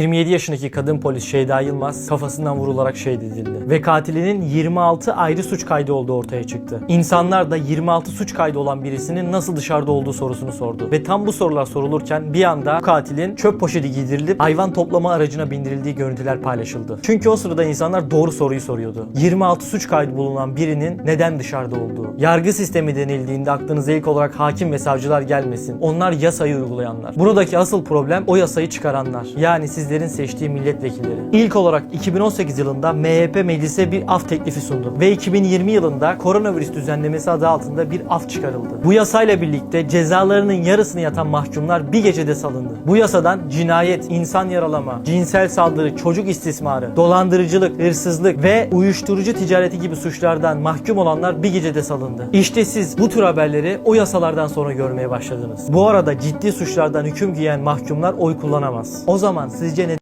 27 yaşındaki kadın polis Şeyda Yılmaz kafasından vurularak şehit edildi. Ve katilinin 26 ayrı suç kaydı olduğu ortaya çıktı. İnsanlar da 26 suç kaydı olan birisinin nasıl dışarıda olduğu sorusunu sordu. Ve tam bu sorular sorulurken bir anda bu katilin çöp poşeti giydirilip hayvan toplama aracına bindirildiği görüntüler paylaşıldı. Çünkü o sırada insanlar doğru soruyu soruyordu. 26 suç kaydı bulunan birinin neden dışarıda olduğu. Yargı sistemi denildiğinde aklınıza ilk olarak hakim ve savcılar gelmesin. Onlar yasayı uygulayanlar. Buradaki asıl problem o yasayı çıkaranlar. Yani sizlerin seçtiği milletvekilleri. İlk olarak 2018 yılında MHP meclise bir af teklifi sundu. Ve 2020 yılında koronavirüs düzenlemesi adı altında bir af çıkarıldı. Bu yasayla birlikte cezalarının yarısını yatan mahkumlar bir gecede salındı. Bu yasadan cinayet, insan yaralama, cinsel saldırı, çocuk istismarı, dolandırıcılık, hırsızlık ve uyuşturucu ticareti gibi suçlardan mahkum olanlar bir gecede salındı. İşte siz bu tür haberleri o yasalardan sonra görmeye başladınız. Bu arada ciddi suçlardan hüküm giyen mahkumlar oy kullanamaz. O zaman sizce Cennet